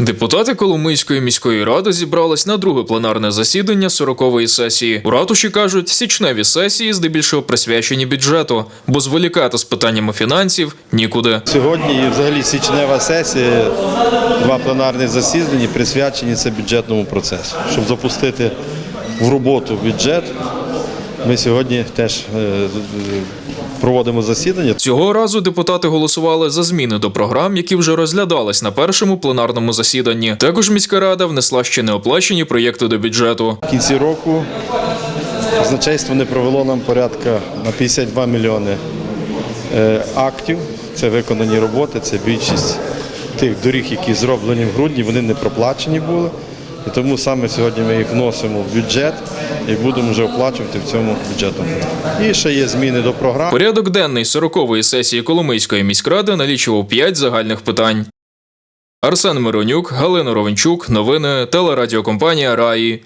Депутати Коломийської міської ради зібрались на друге пленарне засідання 40-ї сесії. У ратуші кажуть, січневі сесії здебільшого присвячені бюджету, бо зволікати з питаннями фінансів нікуди. Сьогодні і взагалі січнева сесія, два пленарні засідання присвячені це бюджетному процесу. Щоб запустити в роботу бюджет, ми сьогодні теж е, проводимо засідання. Цього разу депутати голосували за зміни до програм, які вже розглядались на першому пленарному засіданні. Також міська рада внесла ще неоплачені проєкти до бюджету. В кінці року казначейство не провело нам порядка на 52 мільйони е, актів. Це виконані роботи, це більшість тих доріг, які зроблені в грудні, вони не проплачені були. І тому саме сьогодні ми їх вносимо в бюджет і будемо вже оплачувати в цьому бюджету. І ще є зміни до програм. Порядок денний 40-ї сесії Коломийської міськради налічував 5 загальних питань. Арсен Миронюк, Галина Ровенчук, новини, телерадіокомпанія Раї.